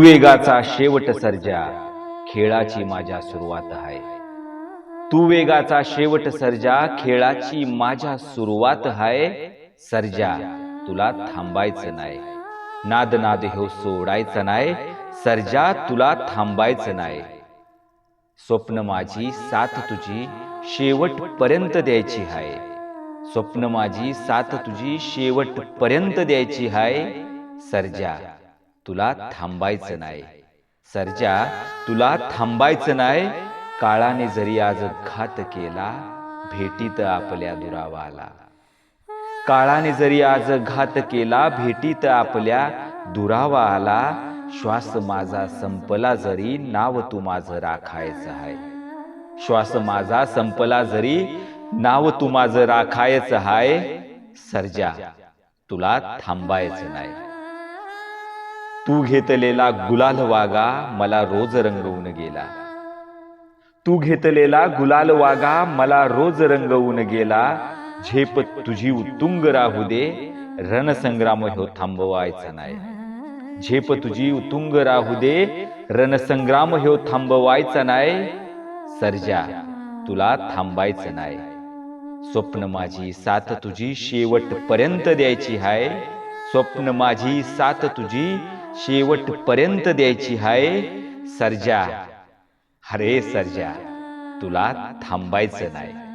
वेगाचा शेवट सर्जा खेळाची माझ्या सुरुवात आहे. तू वेगाचा शेवट सर्जा खेळाची माझ्या सुरुवात आहे. सर्जा तुला थांबायचं नाही. नाद नाद हो सोडायचं नाही. सर्जा तुला थांबायचं नाही. स्वप्न माझी साथ तुझी शेवटपर्यंत द्यायची आहे. स्वप्न माझी साथ तुझी शेवटपर्यंत द्यायची आहे. सर्जा तुला थांबायचं नाही. सर्जा तुला थांबायचं नाही. काळाने जरी आज घात केला भेटीत आपल्या दुरावाला. काळाने जरी आज घात केला भेटीत आपल्या दुरावा आला श्वास माझा संपला जरी नाव तू माझं राखायचं आहे श्वास माझा संपला जरी नाव तू माझं राखायचं आहे सर्जा तुला थांबायचं नाही. तू घेतलेला गुलाल वागा मला रोज रंगवून गेला. तू घेतलेला गुलाल वागा मला रोज रंगवून गेला. झेप तुझी उत्तुंग राहू दे रणसंग्राम हो थांबवायचा नाही. झेप तुझी उत्तुंग राहू दे रणसंग्राम हो थांबवायचा नाही. सर्जा तुला थांबायचं नाही. स्वप्न माझी साथ तुझी शेवटपर्यंत द्यायची हाय. स्वप्न माझी साथ तुझी शेवटपर्यंत द्यायची हाय सर्जा. हरे सर्जा. तुला थांबायचं नाही.